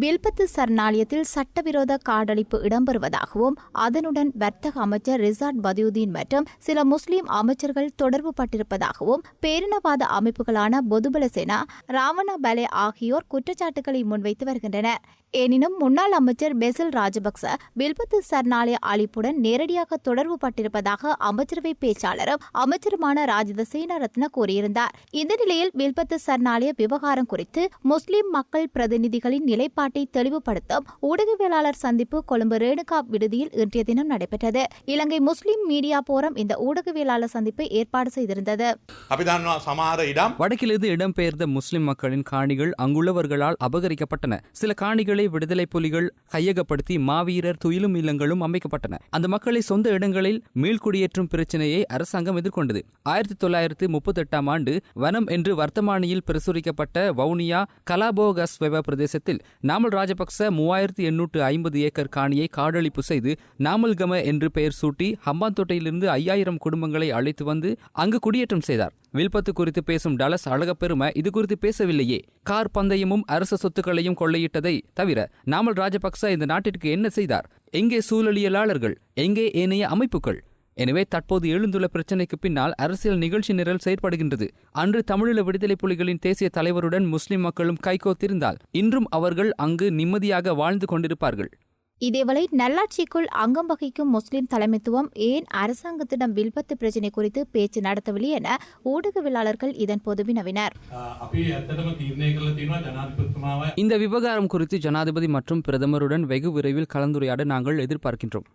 வில்பத்து சரணாலயத்தில் சட்டவிரோத காடழிப்பு இடம்பெறுவதாகவும் அதனுடன் வர்த்தக அமைச்சர் ரிசார்ட் பதியுதீன் மற்றும் சில முஸ்லிம் அமைச்சர்கள் தொடர்பு பட்டிருப்பதாகவும் பேரினவாத அமைப்புகளான பொதுபல சேனா ராவண பலே ஆகியோர் குற்றச்சாட்டுகளை முன்வைத்து வருகின்றனர். எனினும் முன்னாள் அமைச்சர் பெசில் ராஜபக்ச வில்பத்து சரணாலய அழிப்புடன் நேரடியாக தொடர்பு பட்டிருப்பதாக அமைச்சரவை பேச்சாளரும் அமைச்சருமான ராஜித சேனாரத்ன கூறியிருந்தார். இந்த நிலையில் வில்பத்து சரணாலய விவகாரம் குறித்து முஸ்லிம் மக்கள் பிரதிநிதிகளின் நிலைப்பாட்டை தெளிவுபடுத்தும் ஊடகவியலாளர் சந்திப்பு கொழும்பு ரேணுகா விடுதியில் இன்றைய தினம் நடைபெற்றது. இலங்கை முஸ்லிம் மீடியா போரம் இந்த ஊடகவியலாளர் சந்திப்பை ஏற்பாடு செய்திருந்தது. வடக்கிலிருந்து இடம்பெயர்ந்த முஸ்லிம் மக்களின் காணிகள் அங்குள்ளவர்களால் அபகரிக்கப்பட்டன. சில காணிகளை விடுதலை புலிகள் கையகப்படுத்தி மாவீரர் துயிலும் இல்லங்களும் அமைக்கப்பட்டன. அந்த மக்களை சொந்த இடங்களில் மீள்குடியேற்றும் பிரச்சனையை அரசாங்கம் எதிர்கொண்டது. ஆயிரத்தி தொள்ளாயிரத்தி முப்பத்தி எட்டாம் ஆண்டு வனம் என்று வர்த்தமானியில் பிரசுரிக்கப்பட்ட வவுனியா கலாபோகஸ்வெவ பிரதேசத்தில் நாமல் ராஜபக்ச மூவாயிரத்தி எண்ணூற்று ஐம்பது ஏக்கர் காணியை காடழிப்பு செய்து நாமல்கம என்று பெயர் சூட்டி ஹம்பாந்தோட்டையிலிருந்து ஐயாயிரம் குடும்பங்களை அழைத்து வந்து அங்கு குடியேற்றம் செய்தார். வில்பத்து குறித்து பேசும் டலஸ் அழகப்பெருமை இது குறித்து பேசவில்லையே. கார் பந்தயமும் அரச சொத்துக்களையும் கொள்ளையிட்டதை தவிர நாமல் ராஜபக்ச இந்த நாட்டிற்கு என்ன செய்தார்? எங்கே சூழலியலாளர்கள்? எங்கே ஏனைய அமைப்புகள்? எனவே தற்போது எழுந்துள்ள பிரச்சினைக்கு பின்னால் அரசியல் நிகழ்ச்சி நிரல் செயற்படுகின்றது. அன்று தமிழீழ விடுதலை புலிகளின் தேசிய தலைவருடன் முஸ்லிம் மக்களும் கைகோத்திருந்தால் இன்றும் அவர்கள் அங்கு நிம்மதியாக வாழ்ந்து கொண்டிருப்பார்கள். இதேவேளை நல்லாட்சிக்குள் அங்கம் வகிக்கும் முஸ்லிம் தலைமைத்துவம் ஏன் அரசாங்கத்திடம் வில்பத்து பிரச்சினை குறித்து பேச்சு நடத்தவில்லை என ஊடகவியலாளர்கள் இதன் இதன்போது வினவினர். இந்த விவகாரம் குறித்து ஜனாதிபதி மற்றும் பிரதமருடன் வெகு விரைவில் கலந்துரையாட நாங்கள் எதிர்பார்க்கின்றோம்.